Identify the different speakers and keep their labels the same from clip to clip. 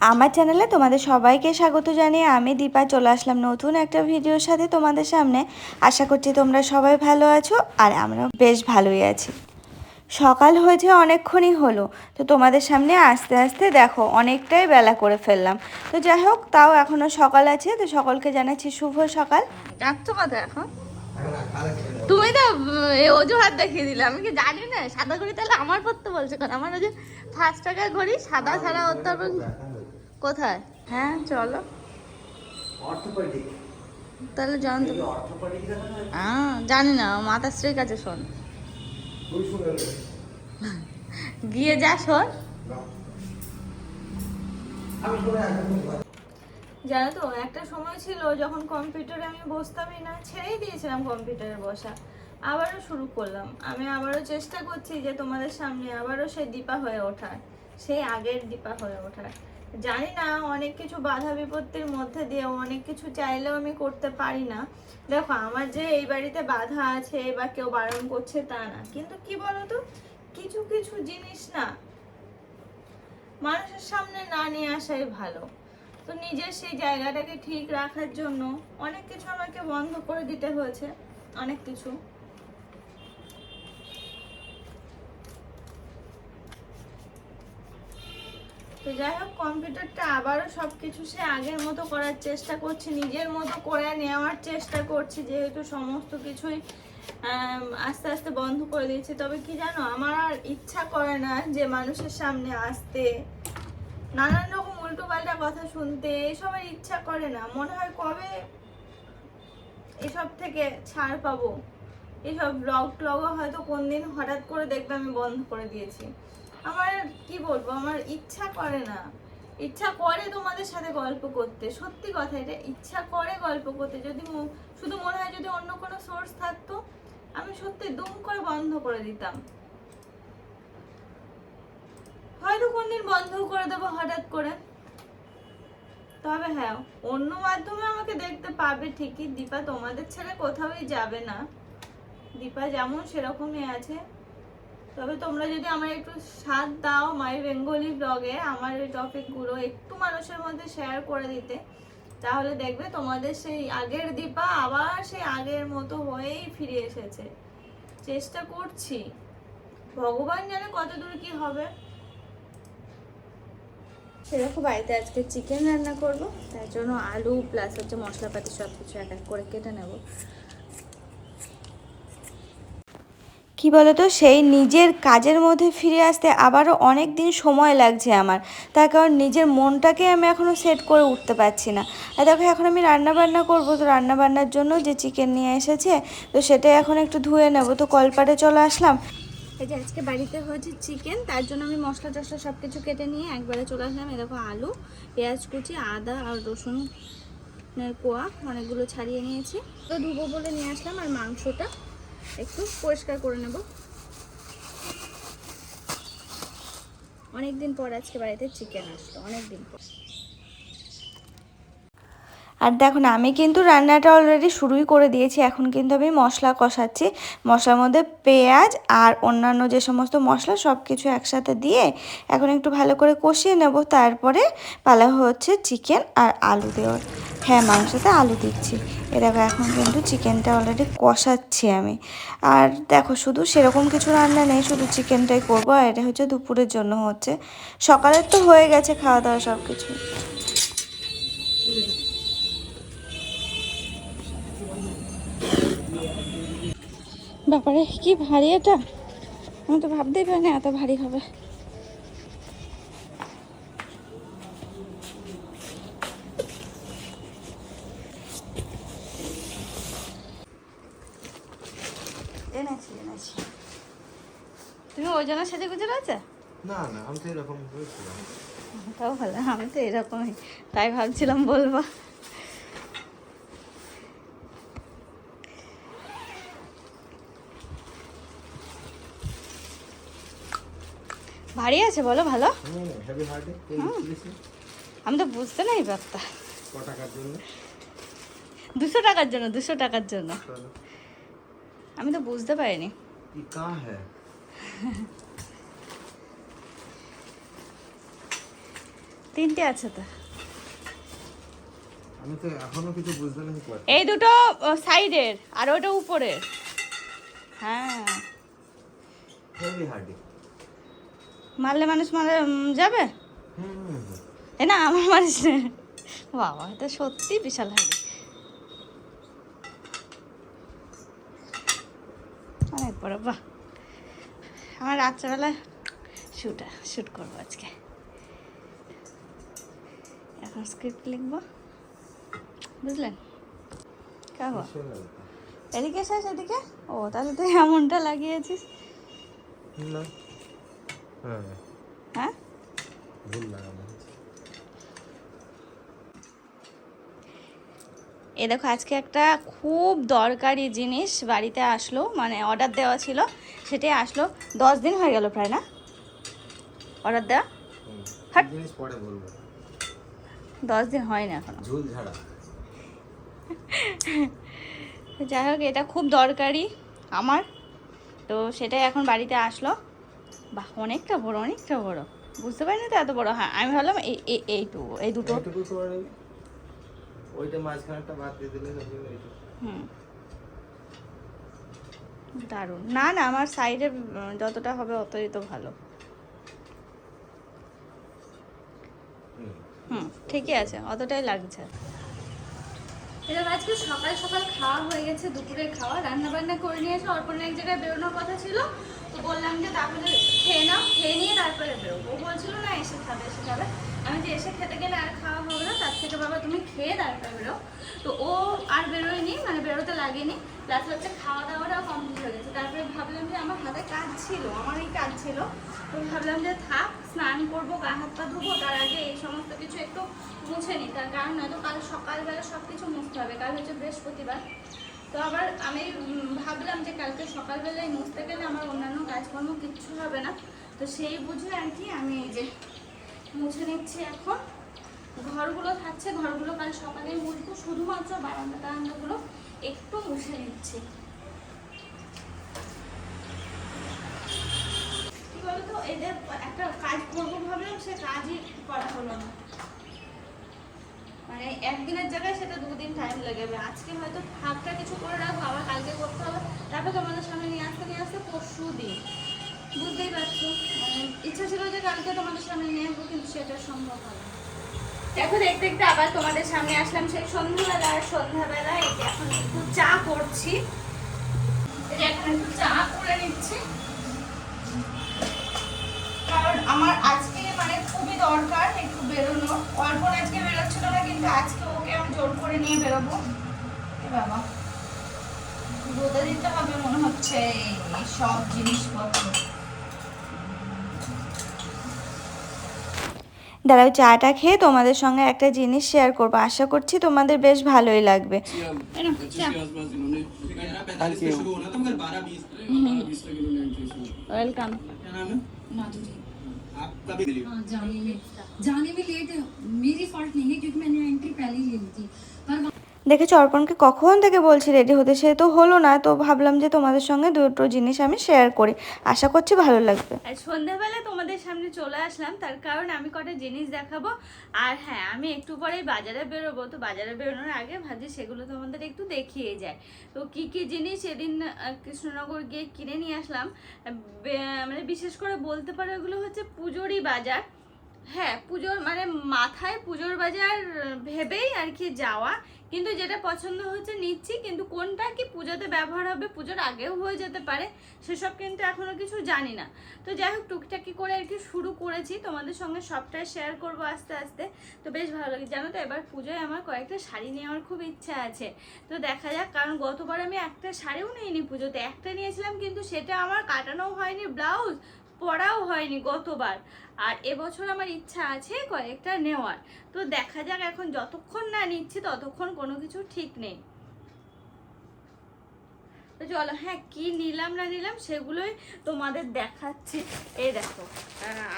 Speaker 1: আমার চ্যানেলে তোমাদের সবাইকে স্বাগত জানিয়ে আমি দীপা চলে আসলাম নতুন একটা ভিডিওর সাথে তোমাদের সামনে। আশা করছি তোমরা সবাই ভালো আছো আর আমরাও বেশ ভালোই আছি। সকাল হয়েছে অনেকক্ষণই হলো, তো তোমাদের সামনে আস্তে আস্তে দেখো অনেকটাই বেলা করে ফেললাম। তো যাই হোক, তাও এখনও সকাল আছে, তো সকলকে জানাচ্ছি শুভ সকাল।
Speaker 2: যাচ্ছ কথা এখন? তুমি তো অজুহাত দেখিয়ে দিলে। আমি কি জানি না, সাদা ঘড়ি তাহলে আমার পড়তে বলছে কারণ আমার ওই যে ফার্স্ট টাকার ঘড়ি, সাদা ওর তারপর কোথায়? হ্যাঁ চলো। তাহলে জানতে
Speaker 3: অর্থোপেডিক
Speaker 2: হ্যাঁ জানি না মাতাশ্রীর কাছে শোন। গিয়ে যা শোন।
Speaker 1: জানো তো একটা সময় ছিল যখন কম্পিউটারে আমি বসতামই না ছেড়েই দিয়েছিলাম কম্পিউটারে বসা। আবারও শুরু করলাম। আমি আবারও চেষ্টা করছি যে তোমাদের সামনে আবারও সেই দীপা হয়ে ওঠার সেই আগের দীপা হয়ে ওঠার। জানি না, অনেক কিছু বাধা বিপত্তির মধ্যে দিয়ে অনেক কিছু চাইলেও আমি করতে পারি না। দেখো, আমার যে এই বাড়িতে বাধা আছে বা কেউ বারণ করছে তা না। কিন্তু কি বলতো? কিছু কিছু জিনিস না মানুষের সামনে না নিয়ে আসাই ভালো। তো নিজের সেই জায়গাটাকে ঠিক রাখার জন্য অনেক কিছু আমাকে বন্ধ করে দিতে হয়েছে, অনেক কিছু। তো যাই হোক, কম্পিউটারটা আবারও সব কিছু সে আগের মতো করার চেষ্টা করছি, নিজের মতো করে নেওয়ার চেষ্টা করছি, যেহেতু সমস্ত কিছুই আস্তে আস্তে বন্ধ করে দিয়েছি। তবে কি জানো, আমার আর ইচ্ছা করে না যে মানুষের সামনে আসতে। নানান রকম উল্টো পাল্টা কথা শুনতে, এসবের ইচ্ছা করে না। মনে হয় কবে এসব থেকে ছাড় পাবো। এসব ব্লগ ট্লগও হয়তো কোনদিন হঠাৎ করে দেখবে আমি বন্ধ করে দিয়েছি। আমার, কি বলব, আমার ইচ্ছা করে না। ইচ্ছা করে তোমাদের সাথে গল্প করতে। সত্যি কথা, এটা ইচ্ছা করে গল্প করতে। যদি শুধু মনে হয় যদি অন্য কোনো সোর্স থাকতো, আমি সত্যি দুম করে বন্ধ করে দিতাম। হয়তো কোনদিন বন্ধ করে দেবো হঠাৎ করে। তবে হ্যাঁ অন্য মাধ্যমে আমাকে দেখতে পাবে ঠিকই। দীপা তোমাদের ছেড়ে কোথাওই যাবে না। দীপা যেমন সেরকমই আছে। তবে তোমরা যদি আমার একটু সাথ দাও মাই বেঙ্গলি ব্লগে আমার এই টপিকগুলো একটু মানুষের মধ্যে শেয়ার করে দিতে, তাহলে দেখবে তোমাদের সেই আগের দীপা আবার সেই আগের মতো হয়েই ফিরে এসেছে। চেষ্টা করছি। ভগবান জানে কত দূর কি হবে। সেরকম বাড়িতে আজকে চিকেন রান্না করব, তার জন্য আলু প্লাস হচ্ছে মশলাপাতি সব কিছু এক এক করে কেটে নেব। কি বলতো, সেই নিজের কাজের মধ্যে ফিরে আসতে আবারও অনেক দিন সময় লাগছে আমার। তার কারণ নিজের মনটাকে আমি এখনও সেট করে উঠতে পারছি না। আর দেখো, এখন আমি রান্নাবান্না করব, তো রান্নাবান্নার জন্য যে চিকেন নিয়ে এসেছে, তো সেটাই এখন একটু ধুয়ে নেব। তো কলপাটে চলে আসলাম। এই যে আজকে বাড়িতে হয়েছে চিকেন তার জন্য আমি মশলা টশলা সব কিছু কেটে নিয়ে একবারে চলে আসলাম। দেখো, আলু, পেঁয়াজ কুচি, আদা আর রসুন কোয়া, অনেকগুলো ছাড়িয়ে নিয়েছি। তো ধুবো বলে নিয়ে আসলাম আর মাংসটা। একটু পরিষ্কার করে নেব। অনেকদিন পর আজকে বাড়িতে চিকেন আসলো, অনেকদিন পর। আর দেখো না আমি কিন্তু রান্নাটা অলরেডি শুরুই করে দিয়েছি, এখন কিন্তু আমি মশলা কষাচ্ছি। মশলার মধ্যে পেঁয়াজ আর অন্যান্য যে সমস্ত মশলা সব কিছু একসাথে দিয়ে এখন একটু ভালো করে কষিয়ে নেব। তারপরে পালা হচ্ছে চিকেন আর আলু দেওয়ার। হ্যাঁ মাংসতে আলু দিচ্ছি। এ দেখো, এখন কিন্তু চিকেনটা অলরেডি কষাচ্ছি আমি। আর দেখো, শুধু সেরকম কিছু রান্না নেই, শুধু চিকেনটাই করব, আর এটা হচ্ছে দুপুরের জন্য হচ্ছে। সকালের তো হয়ে গেছে খাওয়া দাওয়া সব কিছু
Speaker 2: ব্যাপারে কি ভারী এটা। আমি তো ভাবতেই পারি না এত ভারী হবে।
Speaker 1: এনেছি
Speaker 2: তুমি ওই জন্য সেজে গুজে রয়েছে
Speaker 3: না না আমি তো এরকম করেছিলাম।
Speaker 2: তাও ভালো আমি তো এরকমই তাই ভাবছিলাম বলব। ভারী আছে বলো ভালো।
Speaker 3: তেল দিয়েছি।
Speaker 2: আমি তো বুঝতে না এই ব্যাপারটা। দুশো টাকার জন্য দুশো টাকার জন্য। আমি তো বুঝতে পারিনি।
Speaker 3: ये कहाँ है
Speaker 1: তিনটে আছে তো
Speaker 2: আমি তো এখনো কিছু বুঝতে না পারছি
Speaker 1: এই দুটো সাইডের আর ওটা উপরের হ্যাঁ
Speaker 2: হেভি হার্ডি
Speaker 1: মারলে মানুষ মারা উম, যাবে
Speaker 2: হুম হুম, হুম।
Speaker 1: এ না আমার মানুষ বাবা এটা সত্যি বিশাল হাড়ি বড় বাহ। আমার রাত্রেবেলা শ্যুট শ্যুট করব আজকে। এখন স্ক্রিপ্ট লিখব। বুঝলেন? কাহো? এদিকে শেষ এদিকে? ও তাহলে তুই এমনটা লাগিয়েছিস?
Speaker 2: না। হ্যাঁ।
Speaker 1: হ্যাঁ?
Speaker 2: ভুল লাগানো হয়েছে।
Speaker 1: এ দেখো আজকে একটা খুব দরকারি জিনিস বাড়িতে আসলো মানে অর্ডার দেওয়া ছিল সেটাই আসলো। দশ দিন হয়ে গেল প্রায় না? অর্ডার দেওয়া? হাট। দশ দিন হয় না
Speaker 2: এখনও।
Speaker 1: যাই হোক এটা খুব দরকারি আমার। তো সেটাই এখন বাড়িতে আসলো। বাহ অনেকটা বড় অনেকটা বড়। বুঝতে পারিনি তো এত বড়। হ্যাঁ আমি ভাবলাম এই এই- এইটুকু এই দুটো।
Speaker 2: ওইটা মাঝখানেরটা বাদ দিয়ে দিলে।
Speaker 1: হুম। দারুণ। না না আমার সাইডে যতটা হবে অতই তো ভালো।
Speaker 2: হুম।
Speaker 1: ঠিকই আছে অতটাই লাগছে। এবার আজকে সকাল সকাল খাওয়া হয়ে গেছে দুপুরে খাওয়া। রান্না বান্না করে নিয়েছে অর্পণ এক জায়গায় বেরোনোর কথা ছিল। তো বললাম যে তাহলে খেয়ে নাও খেয়ে নিয়ে তারপরে বেরোবো। ও বলছিল না এসে খাবে এসে খাবে। আমি যে এসে খেতে গেলে আর খাওয়া হবে না, তার থেকে বাবা তুমি খেয়ে তারপরে বেরো। তো ও আর বেরোয়নি মানে বেরোতে লাগেনি। প্লাস হচ্ছে খাওয়া দাওয়াটাও কমপ্লিট হয়ে গেছে। তারপরে ভাবলাম যে আমার হাতে কাজ ছিল, আমারই কাজ ছিল। তো ভাবলাম যে থাক, স্নান করব, গা হাত পা ধুবো, তার আগে এই সমস্ত কিছু একটু মুছে নিই। তার কারণ নয়তো কাল সকালবেলা সব কিছু মুছতে হবে, কাল হচ্ছে বৃহস্পতিবার। তো আবার আমি ভাবলাম যে কালকে সকালবেলায় মুছতে গেলে আমার অন্যান্য কাজকর্ম কিচ্ছু হবে না। তো সেই বুঝে আর কি আমি এই যে মুছে নিচ্ছি এখন। ঘরগুলো থাকছে, ঘরগুলো কাল সকালে মুছবো। শুধুমাত্র বারান্দা টারান্দাগুলো একটু মুছে নিচ্ছি। কি বলতো, এদের একটা কাজ করব ভাবলাম, সে কাজই করা হলো না। মানে একদিনের জায়গায় সেটা দুদিন টাইম লাগবে আজকে হয়তো হাফটা কিছু করে রাখব, আবার কালকে করতে হবে। তারপর তোমাদের সামনে নিয়ে আসতে নিয়ে আসতে পরশু দিন বুঝতেই পারছ। মানে ইচ্ছা ছিল যে কালকে তোমাদের সামনে নিয়ে আসব, কিন্তু সেটা সম্ভব না। দেখো, দেখতে দেখতে আবার তোমাদের সামনে আসলাম সেই সন্ধ্যাবেলা সন্ধ্যাবেলা এই যে এখন একটু চা করছি। এখন একটু চা করে নিচ্ছি। কারণ আমার আজকে মানে খুবই দরকার একটু বেরোনো। অল্প আজকে বেরোচ্ছিল না, কিন্তু আজকে ওকে আমি জোর করে নিয়ে বেরোবো। এ বাবা, রোদে দিতে হবে মনে হচ্ছে, এই সব জিনিসপত্র।
Speaker 4: দাঁড়াও চাটা খেয়ে তোমাদের সঙ্গে একটা জিনিস শেয়ার করবো আশা করছি তোমাদের বেশ ভালোই লাগবে
Speaker 1: ওয়েলকাম
Speaker 5: हाँ, जाने में जाने में लेट है मेरी फॉल्ट नहीं है क्योंकि मैंने एंट्री पहले ही ले ली थी पर
Speaker 4: দেখেছ অর্পণকে কখন থেকে বলছি রেডি হতে? সে তো হলো না তো ভাবলাম যে তোমাদের সঙ্গে দুটো জিনিস আমি শেয়ার করি। আশা করছি ভালো লাগবে।
Speaker 1: সন্ধ্যাবেলা তোমাদের সামনে চলে আসলাম তার কারণ আমি কটা জিনিস দেখাবো। আর হ্যাঁ আমি একটু পরেই বাজারে বেরোবো তো বাজারে বেরোনোর আগে ভাবছি সেগুলো তোমাদের একটু দেখিয়ে যায় তো কি কি জিনিস আহ, কৃষ্ণনগর গিয়ে কিনে নিয়ে আসলাম। মানে বিশেষ করে বলতে পারো এগুলো হচ্ছে পুজোরই বাজার। হ্যাঁ পুজোর মানে মাথায় পুজোর বাজার ভেবেই আর কি যাওয়া। কিন্তু যেটা পছন্দ হচ্ছে নিচ্ছি, কিন্তু কোনটা কি পুজোতে ব্যবহার হবে, পুজোর আগেও হয়ে যেতে পারে, সেসব কিন্তু এখনও কিছু জানি না। তো যাই হোক, টুকটাকি করে আর কি শুরু করেছি, তোমাদের সঙ্গে সবটাই শেয়ার করব আস্তে আস্তে। তো বেশ ভালো লাগে, জানো তো এবার পুজোয় আমার কয়েকটা শাড়ি নেওয়ার খুব ইচ্ছা আছে। তো দেখা যাক, কারণ গতবার আমি একটা শাড়িও নিইনি পুজোতে, একটা নিয়েছিলাম কিন্তু সেটা আমার কাটানোও হয়নি ব্লাউজ পরাও হয়নি গতবার। আর এবছর আমার ইচ্ছা আছে কয়েকটা নেওয়ার। তো দেখা যাক এখন যতক্ষণ না নিচ্ছি ততক্ষণ কোনো কিছু ঠিক নেই। তো চলো হ্যাঁ কি নিলাম না নিলাম সেগুলোই তোমাদের দেখাচ্ছি। এই দেখো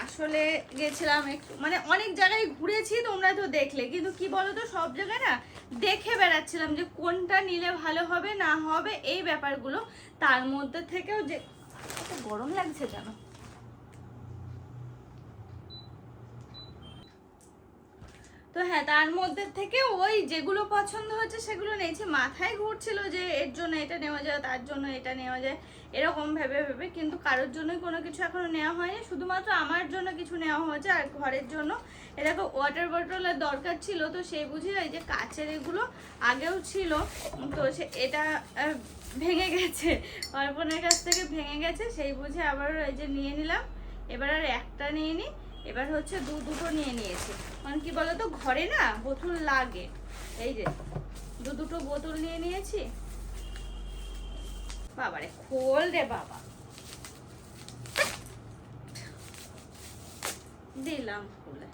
Speaker 1: আসলে গেছিলাম একটু মানে অনেক জায়গায় ঘুরেছি তোমরা তো দেখলে, কিন্তু কি বলো তো সব জায়গায় না দেখে বেড়াচ্ছিলাম যে কোনটা নিলে ভালো হবে না হবে এই ব্যাপারগুলো। তার মধ্যে থেকেও যে গরম লাগছে কেন তো হ্যাঁ তার মধ্যে থেকে ওই যেগুলো পছন্দ হচ্ছে সেগুলো নিয়েছি। মাথায় ঘুরছিল যে এর জন্য এটা নেওয়া যায়, তার জন্য এটা নেওয়া যায়, এরকম ভেবে ভেবে কিন্তু কারোর জন্য কোনো কিছু এখনও নেওয়া হয়নি। শুধুমাত্র আমার জন্য কিছু নেওয়া হয়েছে আর ঘরের জন্য। এরকম ওয়াটার বটলের দরকার ছিল, তো সেই বুঝে এই যে কাচের এগুলো আগেও ছিল। তো সে, এটা ভেঙে গেছে, অর্পণের কাছ থেকে ভেঙে গেছে, সেই বুঝে আবার এই যে নিয়ে নিলাম। এবার আর একটা নিয়ে নিই এবার হচ্ছে দু দুটো নিয়ে নিয়েছি। মানে কি বলতো, ঘরে না বোতল লাগে। এই যে, দু দুটো বোতল নিয়ে নিয়েছি। বাবারে, খোল রে বাবা। দিলাম খুলে।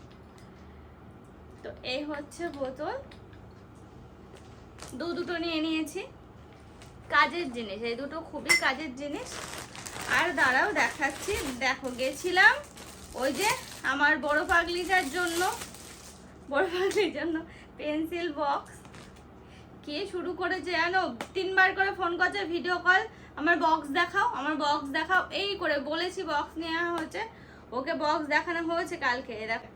Speaker 1: তো এই হচ্ছে বোতল। দু দুটো নিয়ে নিয়েছি। কাজের জিনিস, এই দুটো খুবই কাজের জিনিস। আর দাঁড়াও দেখাচ্ছি। দেখো, গেছিলাম ওই যে আমার বড় পাগলিটার জন্য বড় পাগলির জন্য পেন্সিল বক্স কে শুরু করেছে জানো? তিনবার করে ফোন করছে ভিডিও কল আমার বক্স দেখাও আমার বক্স দেখাও। এই করে বলেছি বক্স নেওয়া হয়েছে। ওকে বক্স দেখানো হয়েছে কালকে দেখো।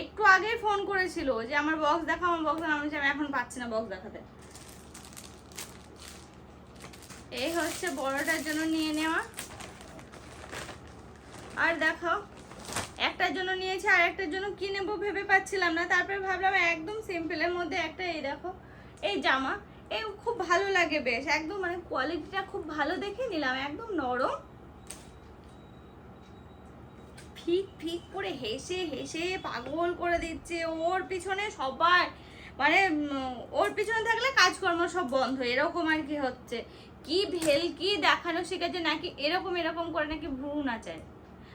Speaker 1: একটু আগেই ফোন করেছিল যে আমার বক্স দেখাও আমার বক্স আমি বলছি, আমি এখন পাচ্ছি না বক্স দেখাতে। এই হচ্ছে বড়টার জন্য নিয়ে নেওয়া। আর দেখো, একটার জন্য নিয়েছি, আর একটার জন্য কি নেব ভেবে পাচ্ছিলাম না। তারপরে ভাবলাম একদম সিম্পলের মধ্যে একটা, এই দেখো, এই জামা, এই খুব ভালো লাগে বেশ, একদম মানে কোয়ালিটিটা খুব ভালো দেখে নিলাম, একদম নরম। ফিক ফিক করে হেসে হেসে পাগল করে দিচ্ছে, ওর পিছনে সবার মানে ওর পিছনে থাকলে কাজকর্ম সব বন্ধ, এরকম আর কি হচ্ছে। কি ভেল কি দেখানো শিখেছে, নাকি এরকম এরকম করে নাকি ভ্রু নাচায়।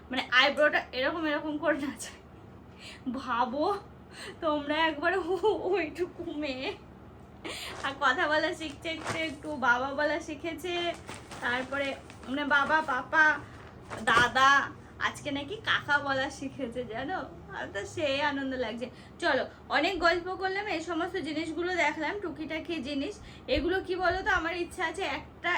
Speaker 1: মানে আইব্রোটা এরকম এরকম করে নাচায় ভাবো, তোমরা একবার ওইটুকু মেয়ে। আর কথা বলা শিখছে একটু একটু বাবা বলা শিখেছে। তারপরে মানে বাবা, পাপা, দাদা আজকে নাকি কাকা বলা শিখেছে, জানো? তো সেই আনন্দ লাগছে। চলো, অনেক গল্প করলাম, এই সমস্ত জিনিসগুলো দেখলাম, টুকিটাকি জিনিস। এগুলো কি বলো তো আমার ইচ্ছা আছে একটা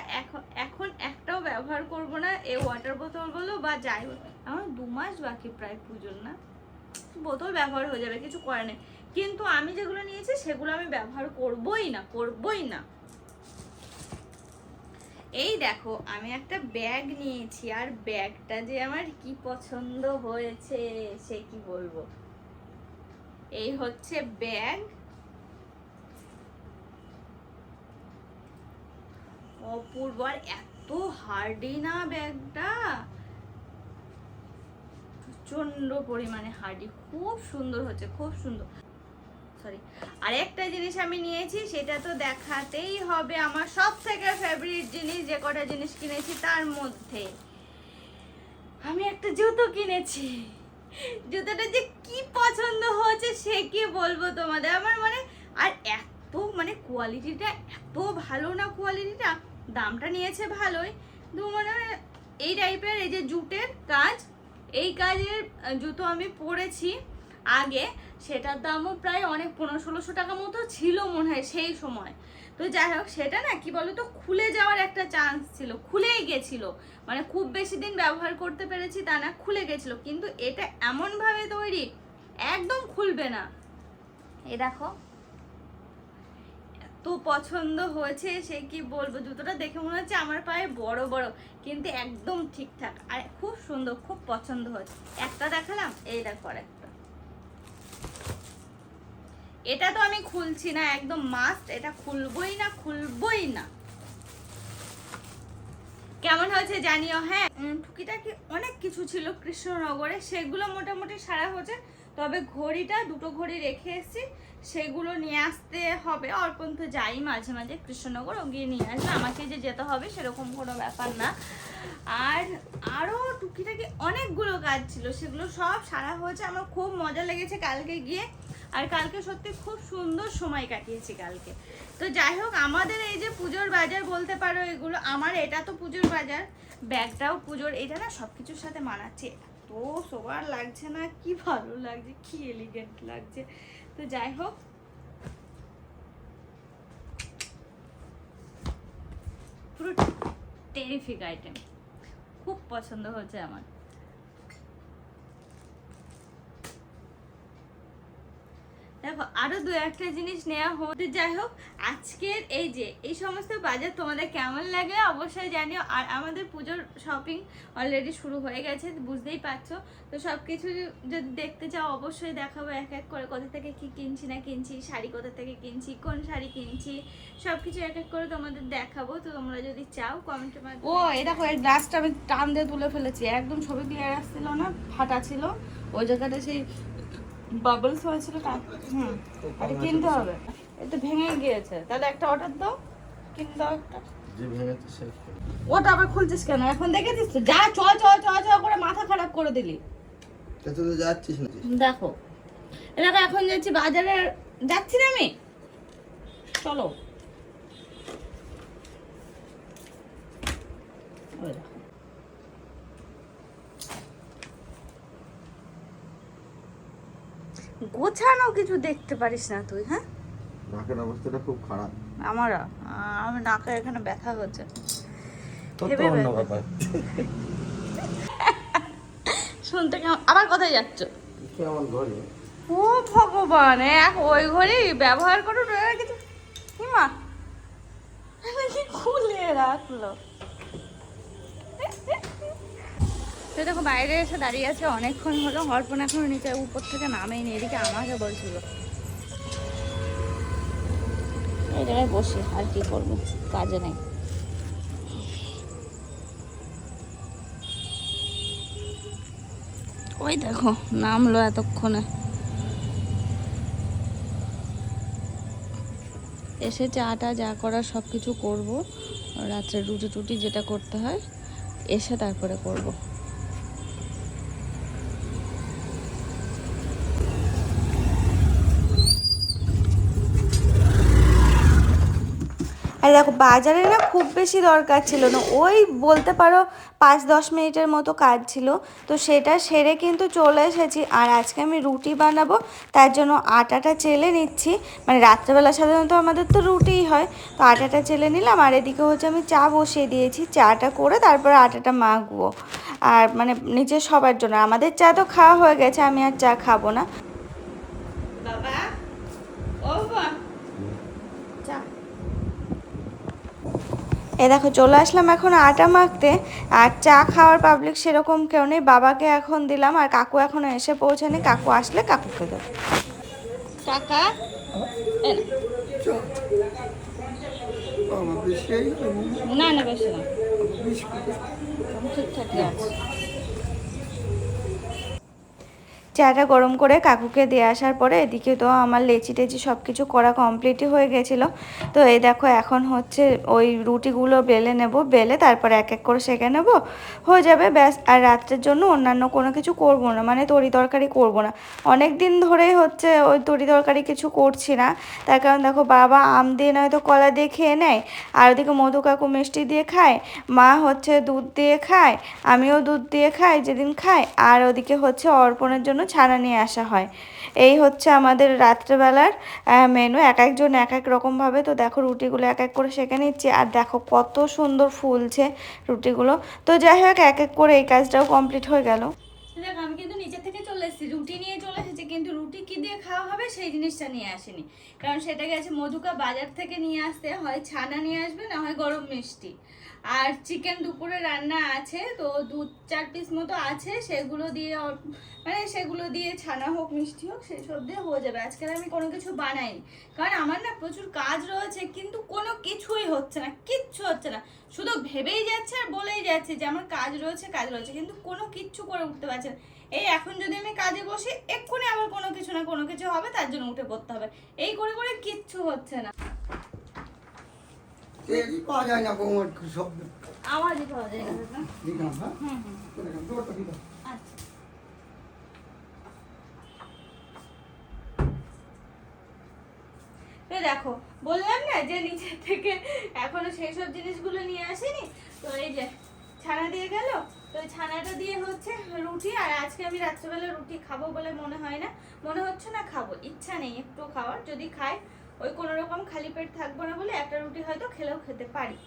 Speaker 1: এখন একটাও ব্যবহার করব না, এই ওয়াটার বোতল বলো বা যাই বলো আমার দু মাস বাকি প্রায় পুজোর, না? বোতল ব্যবহার হয়ে যাবে, কিছু করে নেই। কিন্তু আমি যেগুলো নিয়েছি, সেগুলো আমি ব্যবহার করবই না করবই না। এই দেখো, আমি একটা ব্যাগ নিয়েছি, আর ব্যাগটা যে আমার কি পছন্দ হয়েছে, সে কি বলব? এই হচ্ছে ব্যাগ অপূর্ব আর এত হার্ডি না ব্যাগটা প্রচণ্ড পরিমাণে হার্ডি খুব সুন্দর হচ্ছে, খুব সুন্দর। সরি আরেকটা জিনিস আমি নিয়েছি, সেটা তো দেখাতেই হবে আমার সব থেকে ফেভারিট জিনিস, যে কটা জিনিস কিনেছি তার মধ্যে। আমি একটা জুতো কিনেছি। জুতোটা যে কি পছন্দ হয়েছে সে কি বলব তোমাদের? আমার মানে আর এত মানে কোয়ালিটিটা এত ভালো না কোয়ালিটিটা দামটা নিয়েছে ভালোই। দু মানে এই টাইপের এই যে জুটের কাজ, এই কাজের জুতো আমি পরেছি। আগে সেটার দামও প্রায় অনেক পনেরো ষোলোশো টাকা মতো ছিল মনে হয় সেই সময়। তো যাই হোক, সেটা না কি বলতো, খুলে যাওয়ার একটা চান্স ছিল, খুলেই গেছিল। মানে খুব বেশি দিন ব্যবহার করতে পেরেছি তা না, খুলে গেছিল। কিন্তু এটা এমনভাবে তৈরি, একদম খুলবে না। এ দেখো, এত পছন্দ হয়েছে সে কি বলব, জুতোটা দেখে মনে হচ্ছে আমার পায়ে বড় বড়, কিন্তু একদম ঠিকঠাক। আর খুব সুন্দর, খুব পছন্দ হয়েছে। একটা দেখালাম, এই দেখো একটা এটা তো আমি খুলছি না, একদম মাস্ট এটা খুলবই না খুলবই না। কেমন হয়েছে জানিও হ্যাঁ? টুকিটাকি অনেক কিছু ছিল কৃষ্ণনগরে, সেগুলো মোটামুটি সারা হয়েছে। তবে ঘড়িটা, দুটো ঘড়ি রেখে এসেছি, সেগুলো নিয়ে আসতে হবে। অর্পণ তো যাই মাঝে মাঝে কৃষ্ণনগর, ও গিয়ে নিয়ে আসবে। আমাকে যে যেতে হবে সেরকম কোনো ব্যাপার না। আর আরও টুকিটাকি অনেকগুলো কাজ ছিল, সেগুলো সব সারা হয়েছে। আমার খুব মজা লেগেছে কালকে গিয়ে। আর কালকে সত্যি খুব সুন্দর সময় কাটিয়েছি কালকে। তো যাই হোক, আমাদের এই যে পুজোর বাজার বলতে পারো এগুলো, আমার এটা তো পুজোর বাজার, ব্যাগটাও পুজোর, এটা না সব কিছুর সাথে মানাচ্ছে। এত সোবার লাগছে না, কি ভালো লাগছে, কি এলিগেন্ট লাগছে। তো যাই হোক। পুরো টেরিফিক আইটেম খুব পছন্দ হচ্ছে আমার।
Speaker 4: দেখো আরও দু একটা জিনিস নেওয়া হতে যাই হোক, আজকের এই যে, এই সমস্ত বাজার তোমাদের কেমন লাগে অবশ্যই জানিও। আর আমাদের পুজোর শপিং অলরেডি শুরু হয়ে গেছে, বুঝতেই পারছ। তো সব কিছু যদি দেখতে চাও, অবশ্যই দেখাবো এক এক করে কোথা থেকে কি কিনছি না কিনছি, শাড়ি কোথা থেকে কিনছি, কোন শাড়ি কিনছি সব কিছু এক এক করে তোমাদের দেখাবো। তো তোমরা যদি চাও মাধ্যমে
Speaker 1: ও, এই দেখো, এই গ্লাসটা আমি টান দিয়ে তুলে ফেলেছি। একদম ছবি ক্লিয়ার আসছিল না, ফাটা ছিল। ওই জায়গাটা সেই বাবলস হয়েছিল হুম এটা কিনতে হবে। এটা ভেঙে গিয়েছে। তাহলে একটা অর্ডার দাও। কিনে দাও একটা। ওটা আবার খুলছিস কেন? এখন দেখেছিস তো? যা চল চল চল করে মাথা খারাপ করে দিলি।
Speaker 2: তো যাচ্ছিস না
Speaker 1: দেখো। এ এখন যাচ্ছি বাজারে। যাচ্ছি না আমি? চলো ওই দেখো। গোছানো কিছু দেখতে পারিস না তুই হ্যাঁ?
Speaker 2: নাকের অবস্থাটা খুব খারাপ।
Speaker 1: আমার আমার নাকে এখানে ব্যথা হচ্ছে। শুনতে কেমন আবার কোথায় যাচ্ছ?
Speaker 2: কেমন ঘরে।
Speaker 1: ও ভগবান এক ওই ঘরেই ব্যবহার করো কিছু হিমা কি খুলে রাখল। তো দেখো, বাইরে এসে দাঁড়িয়ে আছে অনেকক্ষণ হলো, অর্পণ এখন নিচে উপর থেকে নামেনি, এদিকে আমাকে বলছিল। এই জায়গায় বসে, আর কি করব? কাজে নেই। ওই দেখো, নামলো এতক্ষণে। এসে চাটা, যা করার সব কিছু করব। রাত্রে রুটি টুটি যেটা করতে হয়, এসে তারপরে করব।
Speaker 4: আর দেখো বাজারে না খুব বেশি দরকার ছিল না। ওই বলতে পারো পাঁচ দশ মিনিটের মতো কাজ ছিল। তো সেটা সেরে কিন্তু চলে এসেছি। আর আজকে আমি রুটি বানাবো, তার জন্য আটাটা চেলে নিচ্ছি। মানে রাত্রেবেলা সাধারণত আমাদের তো রুটিই হয়। তো আটাটা চেলে নিলাম, আর এদিকে হচ্ছে আমি চা বসিয়ে দিয়েছি। চাটা করে তারপরে আটাটা মাখবো। আর মানে নিজের সবার জন্য। আমাদের চা তো খাওয়া হয়ে গেছে, আমি আর চা খাব না
Speaker 1: বাবা ও বাবা চা
Speaker 4: এ দেখো চলে আসলাম এখন আটা মাখতে। আর চা খাওয়ার পাবলিক সেরকম কেউ নেই। বাবাকে এখন দিলাম আর কাকু এখনও এসে পৌঁছানি কাকু আসলে কাকুকে খেতে
Speaker 1: টাকা না। না না বেশি না। ঠিকঠাকই আছে।
Speaker 4: চাটা গরম করে কাকুকে দিয়ে আসার পরে এদিকে তো আমার লেচি টেচি সব কিছু করা কমপ্লিটই হয়ে গেছিল। তো এই দেখো, এখন হচ্ছে ওই রুটিগুলো বেলে নেব, বেলে তারপরে এক এক করে সেঁকে নেব। হয়ে যাবে, ব্যাস। আর রাত্রের জন্য অন্যান্য কোনো কিছু করব না মানে তরি তরকারি করব না। অনেক দিন ধরেই হচ্ছে ওই তরি তরকারি কিছু করছি না। তার কারণ দেখো, বাবা আম দিয়ে নয়তো কলা দিয়ে খেয়ে নেয়, আর ওদিকে মধু কাকু মিষ্টি দিয়ে খায়, মা হচ্ছে দুধ দিয়ে খায়, আমিও দুধ দিয়ে খাই, যেদিন খাই। আর ওদিকে হচ্ছে অর্পণের জন্য ছানা নিয়ে আসা হয়। এই হচ্ছে আমাদের রাত্রেবেলার মেনু এক একজন এক এক রকমভাবে তো দেখো রুটিগুলো এক এক করে সেঁকে নিচ্ছি। আর দেখো কত সুন্দর ফুলছে রুটিগুলো। তো যাই হোক, এক এক করে এই কাজটাও কমপ্লিট হয়ে গেল।
Speaker 1: দেখ, আমি কিন্তু নিচে থেকে চলে এসেছি। রুটি নিয়ে চলে এসেছি, কিন্তু রুটি কি দিয়ে খাওয়া হবে সেই জিনিসটা নিয়ে আসেনি। কারণ সেটা গেছে মধুকা বাজার থেকে নিয়ে আসতে হয়, ছানা নিয়ে আসবে, না হয় গরম মিষ্টি। আর চিকেন দুপুরে রান্না আছে, তো দু চার পিস মতো আছে, সেগুলো দিয়ে মানে সেগুলো দিয়ে ছানা হোক, মিষ্টি হোক সেই সব দিয়ে হয়ে যাবে। আজকাল আমি কোনো কিছু বানাইনি। কারণ আমার না প্রচুর কাজ রয়েছে, কিন্তু কোনো কিছুই হচ্ছে না, কিচ্ছু হচ্ছে না। শুধু ভেবেই যাচ্ছে আর বলেই যাচ্ছে যে আমার কাজ রয়েছে কাজ রয়েছে, কিন্তু কোনো কিচ্ছু করে উঠতে পারছে না। এই এখন যদি আমি কাজে বসি, এক্ষুনি আবার কোনো কিছু না, কোনো কিছু হবে, তার জন্য উঠে পড়তে হবে। এই করে করে কিচ্ছু হচ্ছে না। দেখো, বললাম না যে নিচের থেকে এখনও সেই সব জিনিসগুলো নিয়ে আসেনি? তো এই যে ছানা দিয়ে গেল, তো ছানাটা দিয়ে হচ্ছে রুটি, আর আজকে আমি রাত্রেবেলা রুটি খাব বলে মনে হয় না। মনে হচ্ছে না খাব, ইচ্ছা নেই একটু খাওয়ার, যদি খাই ওই কোনো রকম খালি পেট থাকব না বলে একটা রুটি হয়তো খেলেও খেতে পারি।